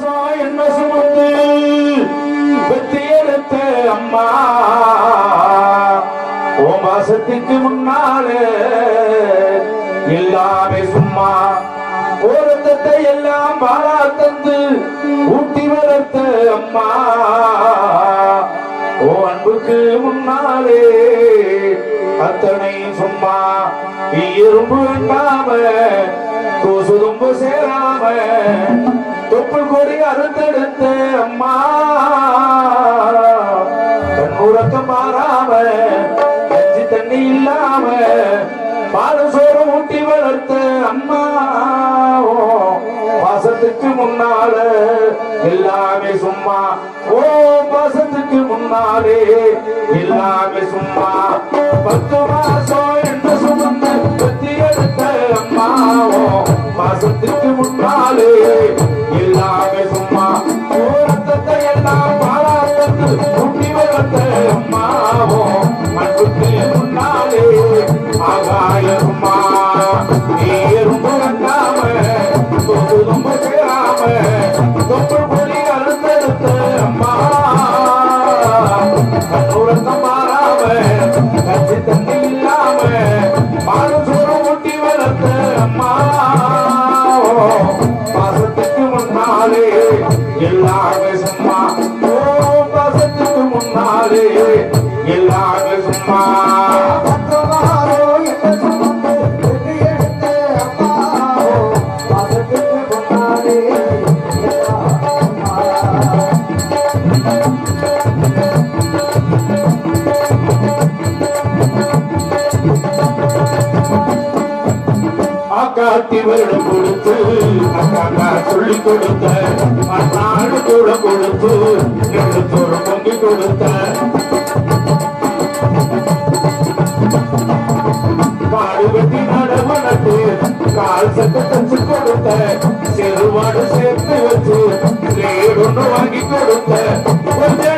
என்ன சுமந்து? பெத்து அம்மா. ஓ மாசத்துக்கு முன்னாலே எல்லாமே சும்மா. ஓரத்தத்தை எல்லாம் பாலா தந்து ஊட்டி வளர்த்த அம்மா. ஓ அன்புக்கு முன்னாலே அத்தனை சும்மா. இரும்பு வேண்டாம கொசு தும்பு சேராம தொப்புள் கொடி அறுத்தெடுத்த அம்மா. கண்ணுறக்கம் மாறாம கஞ்சி தண்ணி இல்லாம பால சோறு ஊட்டி வளர்த்த அம்மா. பாசத்துக்கு முன்னால எல்லாமே சும்மா. ஓ பாசத்துக்கு முன்னாலே எல்லாமே சும்மா. பத்து பாலும் ஊட்டி வளர்த்த அம்மா பாசத்துக்கு முன்னாலே எல்லாமே சும்மா. ஓ பாசத்துக்கு முன்னாலே எல்லாமே சும்மா. ஆக்காத்தி கொடுத்து அக்கா சொல்லி கொடுத்த நாடு கூட கொடுத்து ரெண்டு தோறும் பொங்கி கொடுத்த. காடு வெட்டி நடவு கால் சட்டு தச்சு கொடுத்த செருவாடு சேர்த்து வச்சு லேடு ஒன்று வாங்கி கொடுத்த. கொஞ்சம்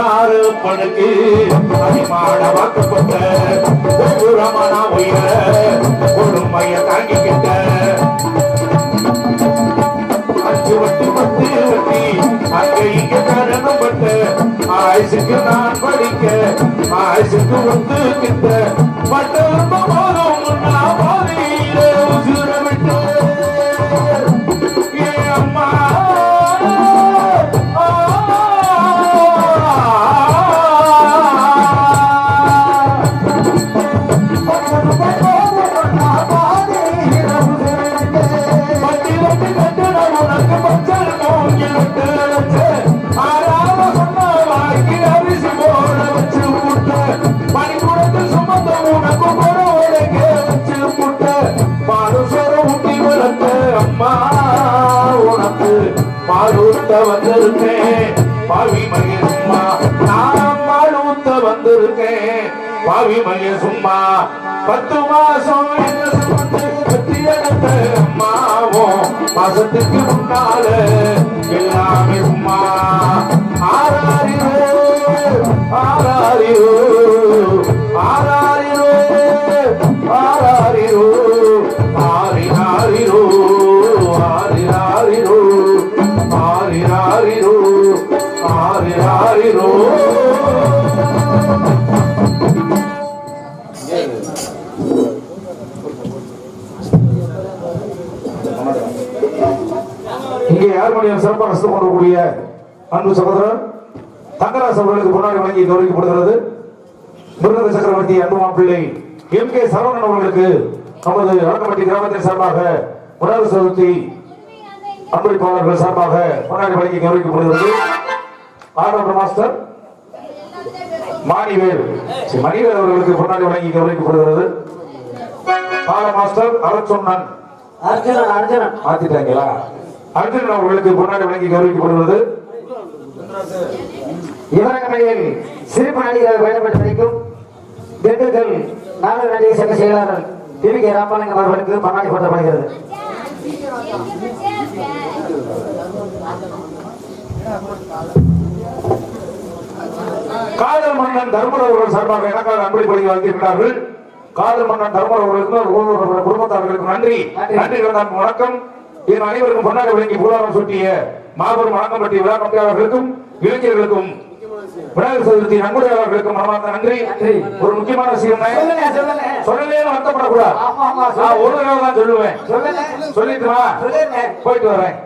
யாரு பணக்கு அடிமாட வாக்கப்பட்ட ரமண உயர கொடுமைய தாங்கிக்கிட்ட. அஞ்சு வட்டி பத்து வட்டி அங்க இங்க கரணம் ஆயுசுக்கு நான் படிக்க ஆயுசுக்கு பாலூத்த வந்திருக்கேன். பாவி மைய சும்மா நான் பாலூத்த வந்திருக்கேன். பாவி மைய பத்து மாசம் கட்டி எடுத்த அம்மாவோ மாசத்துக்கு முன்னால எல்லாமே சும்மா. ஆராரிரோ ஆராரிரோ ஆராரிரோ ஆராரிரோ சிறப்பாக ரசித்துக் கொண்டிருக்கூடிய அன்பு சகோதரர் தங்கராஜ் அவர்களுக்கு முன்னாடி வழங்கி கௌரவிக்கப்படுகிறது மிருதங்க சக்கரவர்த்தி அன்பு மாப்பிள்ளை எம் கே சரவணன் அவர்களுக்கு நமது வழக்கப்பட்டி கிராமத்தின் சார்பாக முன்னாள் சதுர்த்தி அன்பளிப்பாளர்கள் சார்பாக முன்னாடி வழங்கி கௌரவிக்கப்படுகிறது ஆர்டர் மாஸ்டர் மாணிவேல் மணிவேல் அவர்களுக்கு முன்னாடி வழங்கி கௌரவிக்கப்படுகிறது மாஸ்டர் அரசொன்னன். அர்ஜுனன் அர்ஜுனன். மாத்திட்டாங்களா அர்ஜுனன் அவர்களுக்கு முன்னாடி வழங்கி கௌரவிக்கப்படுவது இவரகமையில் சிறப்பு நடிகர் பயணப்பட்டு நடிக்கும் திண்டுக்கல் நாடக நடிகர் சங்க செயலாளர் திரு கே ராமலிங்கம் அவர்களுக்கு பன்னாடி போட்டப்படுகிறது காதல் மன்னன் தர்மர் அவர்கள் சார்பாக எனக்காக அன்பளிப்படி வழங்கியிருக்கிறார்கள் காதல் மன்னன் தர்மர் அவர்களுக்கு குடும்பத்தார்களுக்கு நன்றி நன்றி. வணக்கம் என் அனைவருக்கும் பொன்னாடி விளங்கி பூலாரம் சூட்டிய மாபெரும் வணக்கம்பட்டி விழா கமிட்டியாளர்களுக்கும் இளைஞர்களுக்கும் விநாயகர் சதுர்த்தி நன்கொடையாளர்களுக்கும் மனமார்ந்த நன்றி. ஒரு முக்கியமான விஷயம் சொல்லலேன்னு வருத்தப்படக்கூடாது நான் ஒரு தடவை தான் சொல்லுவேன். சொல்லிட்டுமா? போயிட்டு வரேன்.